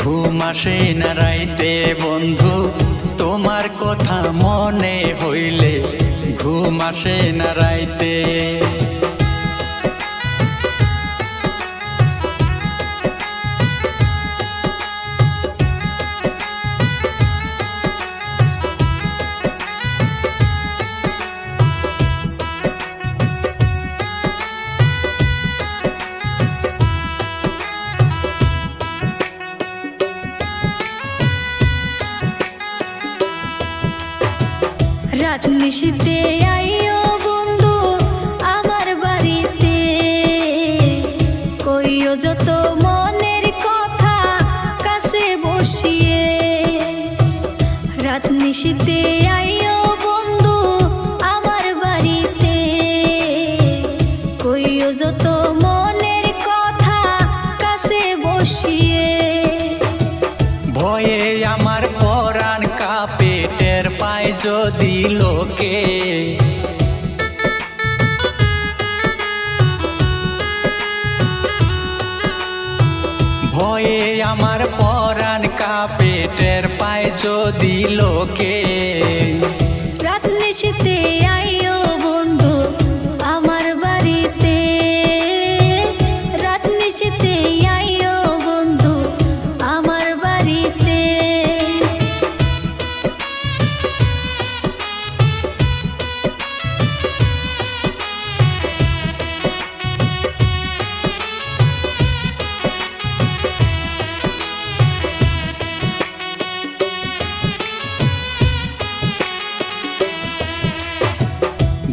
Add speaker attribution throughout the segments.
Speaker 1: ঘুম আসে না রাইতে বন্ধু। তোমার কথা মনে হইলে ঘুম আসে না রাইতে।
Speaker 2: রাত নিশিতে আইও বন্ধু আমার বাড়িতে। কইও যত মনের কথা বসিয়ে। রাত
Speaker 1: লোকে। ভয়ে আমার পরাণ কাপেটের পায় যদি লোকে।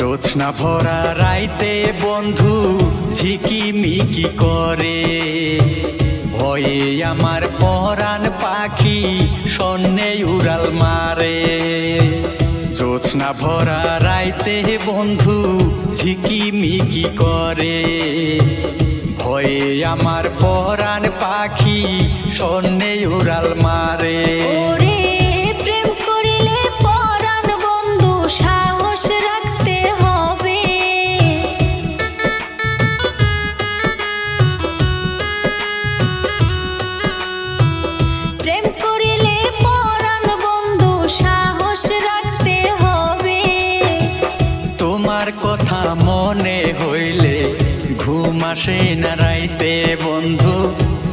Speaker 1: জোৎস্না ভরা রাইতে বন্ধু ঝিকিমিকি করে। ভয়ে আমার পরাণ পাখি সন্নে উড়াল মারে। জোৎস্না ভরা রাইতে বন্ধু ঝিকিমিকি করে। ভয়ে আমার পরাণ পাখি সন্নে উড়াল মারে। আসে না রাইতে বন্ধু?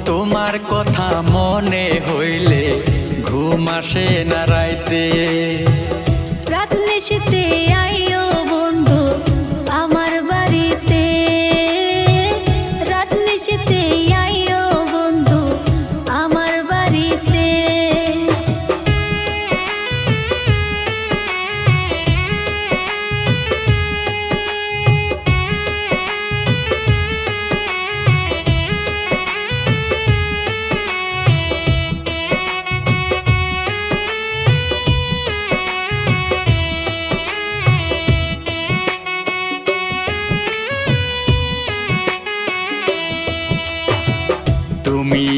Speaker 1: তোমার কথা মনে হইলে ঘুম আসে না রাইতে।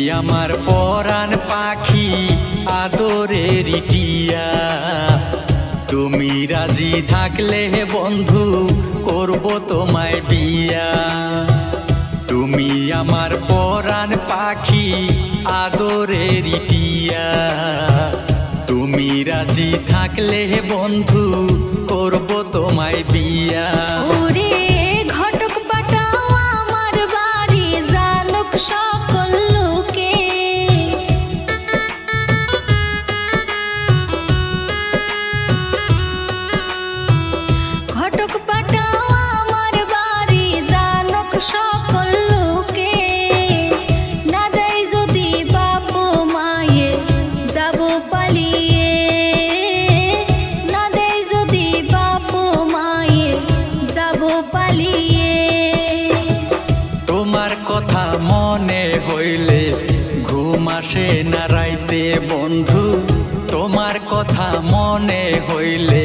Speaker 2: আমার
Speaker 1: পরাণ পাখি আদরের টিয়া তুমি রাজি থাকলে বন্ধু, করব তোমায় বিয়া। তুমি আমার পরাণ পাখি আদরের টিয়া তুমি রাজি থাকলে বন্ধু, করব তোমায় বিয়া। আসে না রাইতে বন্ধু, তোমার কথা মনে হইলে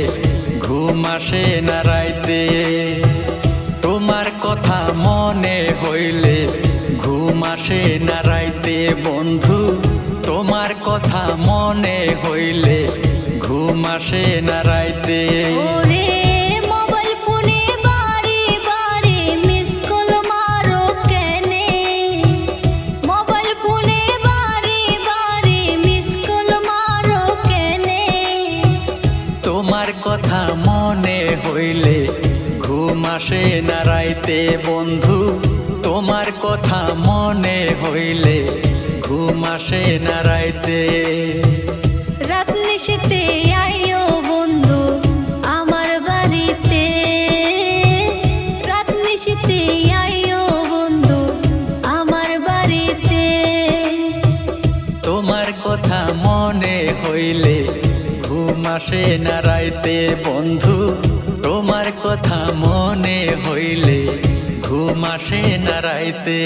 Speaker 1: ঘুম আসে না রাইতে। তোমার কথা মনে হইলে ঘুম আসে না রাইতে বন্ধু, তোমার কথা মনে হইলে ঘুম আসে না রাইতে। না রাইতে বন্ধু তোমার কথা মনে হইলে ঘুম আসে না রাইতে
Speaker 2: রাত নিশিতে আইও বন্ধু আমার বাড়িতে। রাত নিশিতে আইও বন্ধু আমার বাড়িতে।
Speaker 1: তোমার কথা মনে হইলে ঘুম আসে না রাইতে বন্ধু তোমার কথা মনে হইলে ঘুম আসে না রাইতে।